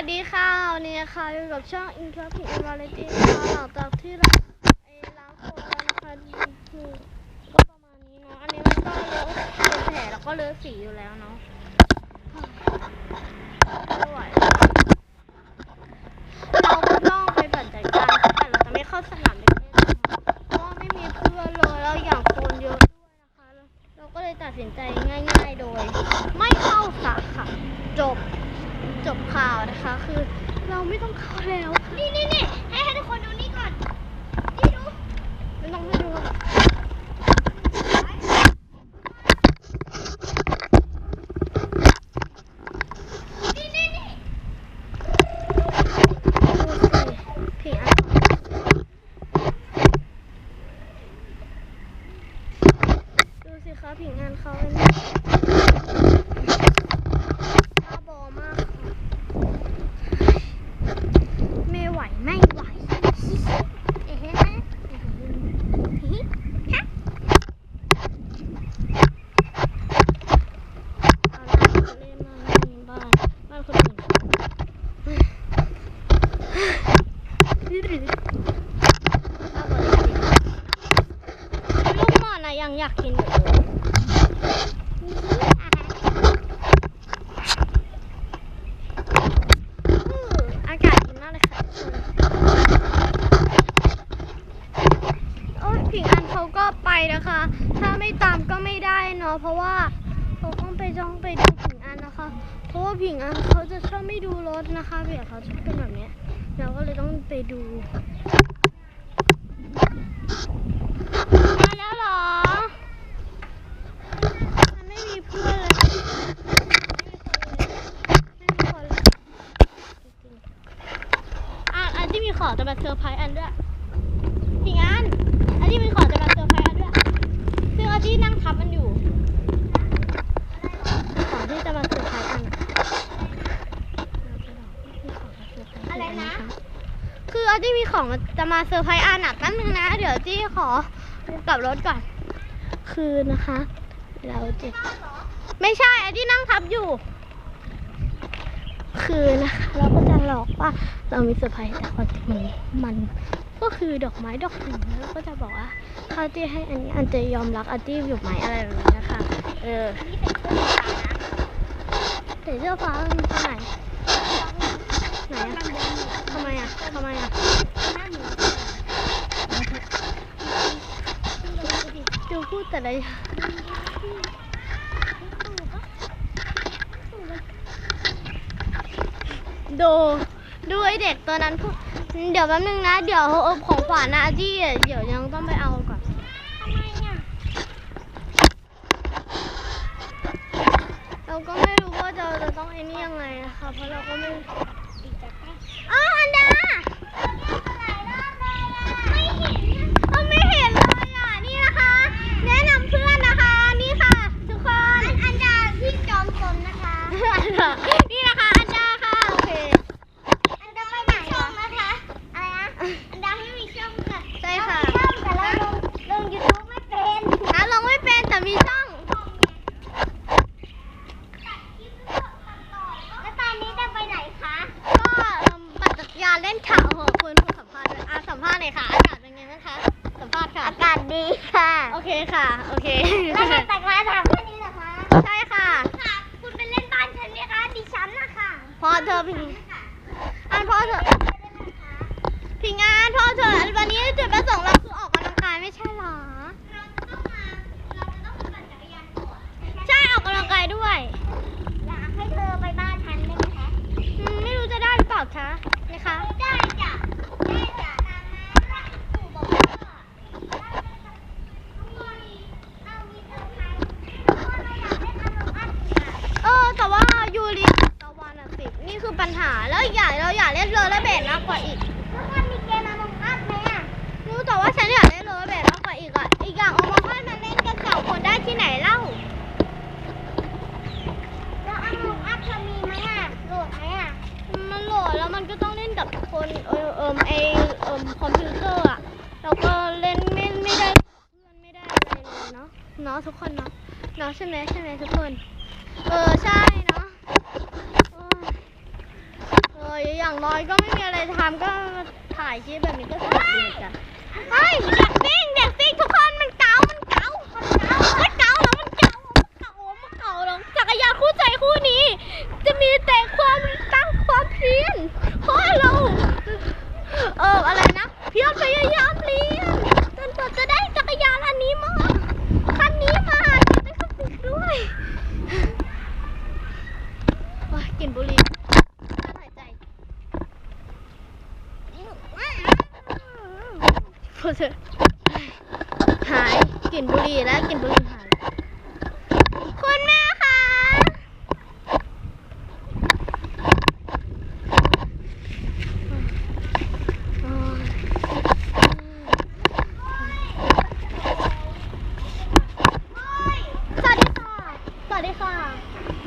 วัสดีค่ะวันนี้นะคะอยู่กับช่องอินทรพิมพ์วาเลนตินค่ะหลังจากที่เราไอ้ล้างโคลนแล้วนะคะนี่ก็ประมาณนี้เนาะอันนี้มันก็เลอะเป็นแผลแล้วก็เลอะสีอยู่แล้วเนาะไม่ไหวเราก็ต้องไปปั่นจักรยานแต่เราจะไม่เข้าสนามเด็กเล่นนะคะเพราะไม่มีเพื่อนเลยแล้วอย่างโคนเยอะด้วยนะคะ เราก็เลยตัดสินใจง่าย ๆ โดย ไม่เข้าสาขาจบ จบข่าวนะคะ คือเราไม่ต้องเข้าแล้ว นี่นี่นี่ให้ให้ทุกคนดูนี่ก่อน นี่ดู ไม่ต้องให้ดูค่ะ นี่นี่นี่ ดูสิผีอันดูสิคะผิงงานเขาเป็นบ้าบอมากค่ะไม่ไหวไม่ไหวเอ๊ะฮะฮิฮะเอาล่ะจะเล่นมาในบ้านบ้านคนอื่นบ้าบอจริงๆลูกหมอนอะยังอยากกินอยู่เลยอืมอากาศดีมากเลยค่ะโอ้ยผิงอันเขาก็ไปนะคะ ถ้าไม่ตามก็ไม่ได้เนาะ เพราะว่าเขาต้องไปจ้องไปดูผิงอันนะคะ เพราะว่าผิงอันเขาจะชอบไม่ดูรถนะคะเบียเขาชอบเป็นแบบนี้เราก็เลยต้องไปดู มาแล้วเหรอ มันไม่มีเพื่อนเลยไม่มีคนเลยจริงๆอะอันที่มี ของจะมาเซอร์ไพรส์อันด้วยพี่งานอันที่มีของจะมาเซอร์ไพรส์อันด้วยซึ่งอันที่นั่งทับมันอยู่ของที่จะมาเซอร์ไพรส์อันอะไรนะ คืออันที่มีของจะมาเซอร์ไพรส์อันอะแป๊บนึงนะ เดี๋ยวจี้ขอกลับรถก่อน คือนะคะ เราจะไม่ใช่ไอ้ที่นั่งทับอยู่ คือนะคะเราก็จะหลอกว่าเรามีเซอร์ไพรส์แต่ความจริงมันก็คือดอกไม้ดอกหนึ่งแล้วก็จะบอกว่าถ้าที่ให้อันนี้อันจะยอมรักอันที่อยู่ไหมอะไรแบบนี้นะคะ เออแต่เสื้อฟ้ามันที่ไหนไหนอะทำไมอะทำไมอะดูพูดแต่ละอย่าง ดูดูไอเด็กตัวนั้นพูดเดี๋ยวแป๊บนึงนะ เดี๋ยวอาของขวัญนะที่เดี๋ยวยังต้องไปเอาก่อนทำไมเนี่ยเราก็ไม่รู้ว่าเราจะต้องไอ้นี่ยังไงนะคะเพราะเราก็ไม่ อีกจากใกล้ อ๋ออันดา ไม่เห็น เราไม่เห็นเลยอะ นี่นะคะ แนะนำเพื่อนนะคะ นี่ค่ะ ทุกคน อันอันดาที่จอมสนนะคะ นี่นะคะอันดาค่ะ โอเค อันดาไปไหนช่องนะคะ อะไรนะ อันดาไม่มีช่องค่ะ ใช่ค่ะ เรามีช่องแต่เราลงลงยูทูบไม่เป็น อะลงไม่เป็นแต่มีช่อง แล้วตอนนี้จะไปไหนคะ ก็ปั่นจักรยานเล่นข่าวเหอะคุณผู้สัมภาษณ์ด้วยอะสัมภาษณ์หน่อยค่ะ อากาศเป็นไงบ้างคะ สัมภาษณ์ค่ะ อากาศดีค่ะ โอเคค่ะ โอเค แล้วมาแต่งงานถามแค่นี้เหรอคะใช่ค่ะ ค่ะ คุณไปเล่นบ้านฉันไหมคะดิฉันนะคะพอเธอพิงอันพอเธอพิงงานพอเธอวันนี้จุดประสงค์เรา กับคนเออเออไอเออคอมพิวเตอร์อะเราก็เล่นไม่ไม่ได้เพื่อนไม่ได้อะไรเลยเนาะเนาะทุกคนเนาะเนาะใช่ไหมใช่ไหมทุกคน เออใช่เนาะเอออย่างน้อยก็ไม่มีอะไรทำก็ถ่ายคลิปแบบนี้ก็สนุกดีกันไอ้ โทษเถอะหายกลิ่นบุหรี่แล้วกลิ่นบุหรี่หาย คุณแม่คะสวัสดีค่ะ สวัสดีค่ะ